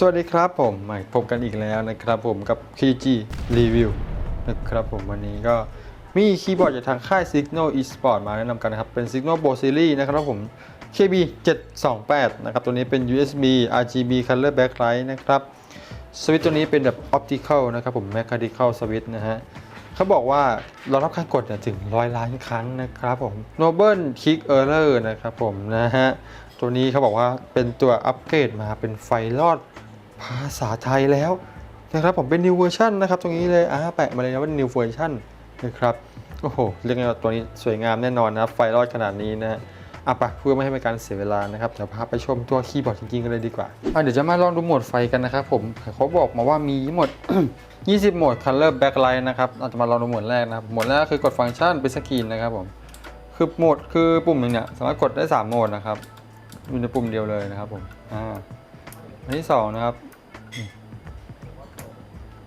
สวัสดีครับผมมาพบกันอีกแล้วนะครับผมกับ KG Review นะครับผมวันนี้ก็มีคีย์บอร์ดจากทางค่าย Signal Esport มาแนะนำกันนะครับ เป็น Signal Pro Series นะครับผม KB 728นะครับตัวนี้เป็น USB RGB Color Backlight นะครับสวิตช์ตัวนี้เป็นแบบ Optical นะครับผม Mechanical Switch นะฮะเขาบอกว่าเรารับการกดเนี่ยถึงร้อยล้านครั้งนะครับผม Noble Kick Error นะครับผมนะฮะตัวนี้เขาบอกว่าเป็นตัวอัปเกรดมาเป็นไฟรอด ภาษาไทยแล้วนะครับผมเป็น new version นะครับ ตรงนี้เลยอ่าแปะมาเลยนะว่า new version นะครับโอ้โหเรียกไงตัวนี้สวยงามแน่นอนนะครับไฟรอดขนาดนี้นะอะไปะเพื่อไม่ให้เป็นการเสียเวลานะครับเดี๋ยวพาไปชมตัวคีย์บอร์ดจริงๆกันเลยดีกว่าอะเดี๋ยวจะมาลองดูโหมดไฟกันนะครับผมเขาบอกมาว่ามีหมด 20 โหมด color backlight นะครับเราจะมาลองดูโหมดแรกนะครับโหมดแรกคือกดฟังก์ชันเป็นสกรีนนะครับผมคือโหมดคือปุ่มหนึ่งเนี่ยสามารถกดได้สามโหมดนะครับอยู่ในปุ่มเดียวเลยนะครับผมอ่าอันที่สองนะครับ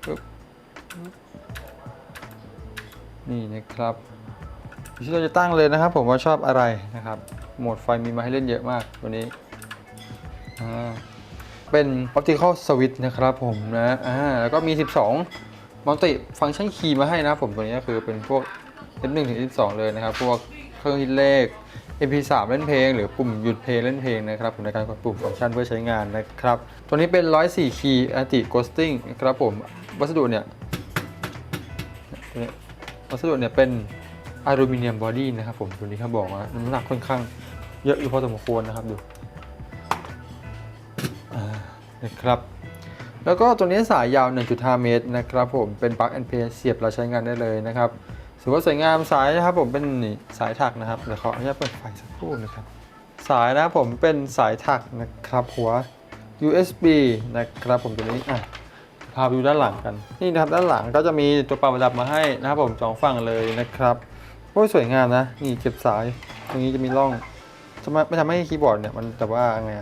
ปึ๊บนี่นะครับที่เราจะตั้งเลยนะครับ ผมว่าชอบอะไรนะครับ โหมดไฟมีมาให้เล่นเยอะมากตัวนี้เป็น optical switch นะครับผมนะอ่าแล้วก็มี 12 multi function key มาให้นะครับผมตัวนี้ก็คือเป็นพวก F1 ถึง F2 เลยนะครับ พวกเครื่องคิดเลข MP3 เล่นเพลง หรือปุ่มหยุดเพลงเล่นเพลงนะครับผมในการกดปุ่มฟังก์ชันเพื่อใช้งานนะครับ ตัวนี้เป็น 104 key anti ghosting นะครับผมวัสดุเนี่ยวัสดุเนี่ยเป็นอลูมิเนียมบอดี้นะครับผมตัวนี้เขาบอกว่าน้ำหนักค่อนข้างเยอะอยู่พอสมควรนะครับดูนะครับแล้วก็ตัวนี้สายยาว 1.5 เมตรนะครับผมเป็นปลั๊ก NPS เสียบเราใช้งานได้เลยนะครับ ถือว่าสวยงามสายนะครับผมเป็นนี่สายถักนะครับเดี๋ยวขออนุญาตเปิดไฟสักครู่นะครับ สายนะครับผมเป็นสายถักนะครับหัว USB นะครับผมตัวนี้อะพาไปดูด้านหลังกันนี่นะครับด้านหลังก็จะมีตัวปรับระดับมาให้นะครับผมสองฝั่งเลยนะครับโอ้ยสวยงามนะนี่เก็บสายตรงนี้จะมีร่องจะไม่ไม่ทำให้คีย์บอร์ดเนี่ยมันแต่ว่าไง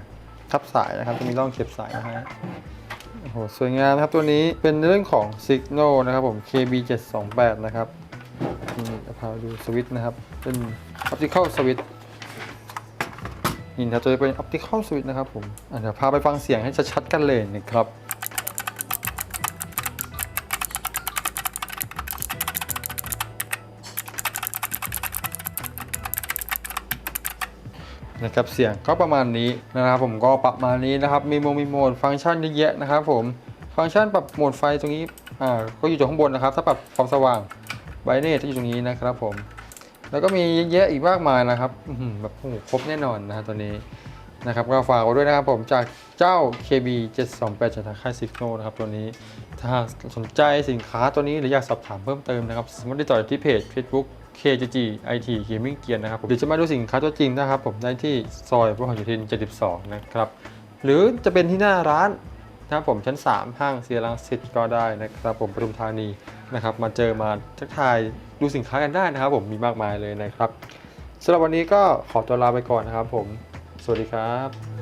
ทับสายนะครับจะมีร่องเก็บสายนะฮะโอ้โหสวยงามนะครับตัวนี้เป็นเรื่องของ Signal นะครับผม KB 728 นะครับ นี่จะพาดูสวิตช์นะครับ เป็น Optical Switch นี่นะครับตัวนี้เป็น Optical Switch นะครับผมเดี๋ยวพาไปฟังเสียงให้ชัดๆกันเลยนะครับนะครับเสียงก็ประมาณนี้นะครับผมก็ปรับมานี้นะครับมีโมมีโหมดฟังก์ชันเยอะแยะนะครับผมฟังก์ชันปรับโหมดไฟตรงนี้อ่าก็อยู่จากข้างบนนะครับ ถ้าปรับความสว่าง บเนสจะอยู่ตรงนี้นะครับผม แล้วก็มีเยอะแยะอีกมากมายนะครับแบบโอ้ครบแน่นอนนะฮะตัวนี้นะครับก็ฝากไว้ด้วยนะครับผมจากเจ้า KB 728จากทางค่าย Signal นะครับตัวนี้ถ้าสนใจสินค้าตัวนี้หรืออยากสอบถามเพิ่มเติมนะครับสามารถติดต่อที่เพจ Facebook KGG IT Gaming Gear นะครับผมเดี๋ยวจะมาดูสินค้าตัวจริงนะครับ ผมได้ที่ซอยพหลโยธิน 72 นะครับ หรือจะเป็นที่หน้าร้านนะครับผมชั้น 3 ห้างเซียรังสิตก็ได้นะครับ ผมปทุมธานี นะครับมาเจอมาทักทายดูสินค้ากันได้นะครับ ผมมีมากมายเลยนะครับสำหรับวันนี้ก็ขอตัวลาไปก่อนนะครับ ผม สวัสดีครับ